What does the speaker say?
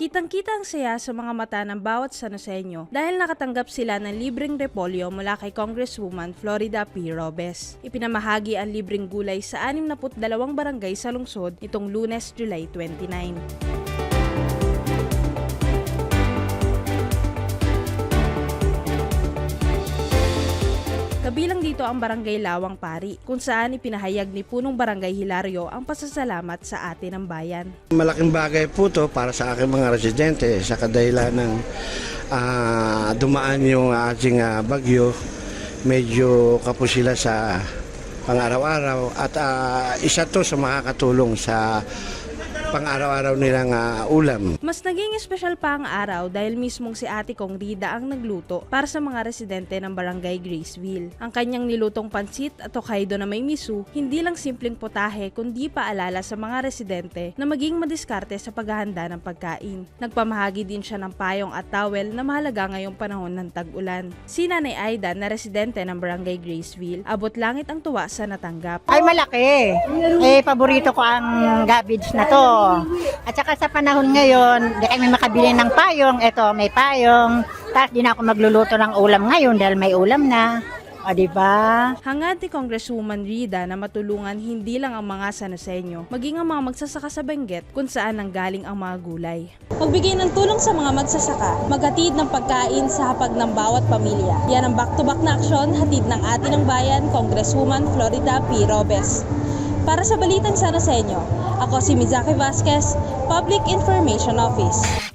Kitang-kita ang saya sa mga mata ng bawat Sanoseño dahil nakatanggap sila ng libreng repolyo mula kay Congresswoman Florida P. Robes. Ipinamahagi ang libreng gulay sa 62 barangay sa lungsod itong lunes, July 29. Kabilang dito ang Barangay Lawang Pari, kung saan ipinahayag ni Punong Barangay Hilario ang pasasalamat sa atin ng bayan. Malaking bagay po to para sa aking mga residente sa kadahilan ng ah, dumaan yung ating ah, bagyo. Medyo kapo sila sa pang-araw-araw at ah, isa to sa makakatulong sa pang-araw-araw nilang ah, ulam. Mas naging espesyal pa ang araw dahil mismong si Ate Kong Rida ang nagluto para sa mga residente ng Barangay Graceville. Ang kanyang nilutong pansit at Hokkaido na may miso, hindi lang simpleng potahe kundi paalala sa mga residente na maging madiskarte sa paghahanda ng pagkain. Nagpamahagi din siya ng payong at towel na mahalaga ngayong panahon ng tag-ulan. Si Nanay Aida na residente ng Barangay Graceville, abot langit ang tuwa sa natanggap. Ay, malaki. Eh, paborito ko ang garbage na to. At saka sa panahon ngayon, di kami makabili ng payong. Ito, may payong. Tapos di na ako magluluto ng ulam ngayon dahil may ulam na. O, di ba? Hangad ni Congresswoman Rida na matulungan hindi lang ang mga Sanoseño, maging ang mga magsasaka sa Benguet kung saan nanggaling ang mga gulay. Magbigay ng tulong sa mga magsasaka, maghatid ng pagkain sa hapag ng bawat pamilya. Yan ang back-to-back na aksyon hatid ng atin ng bayan, Congresswoman Florida P. Robes. Para sa Balitang Sanoseño, ako si Mizaki Vasquez, Public Information Office.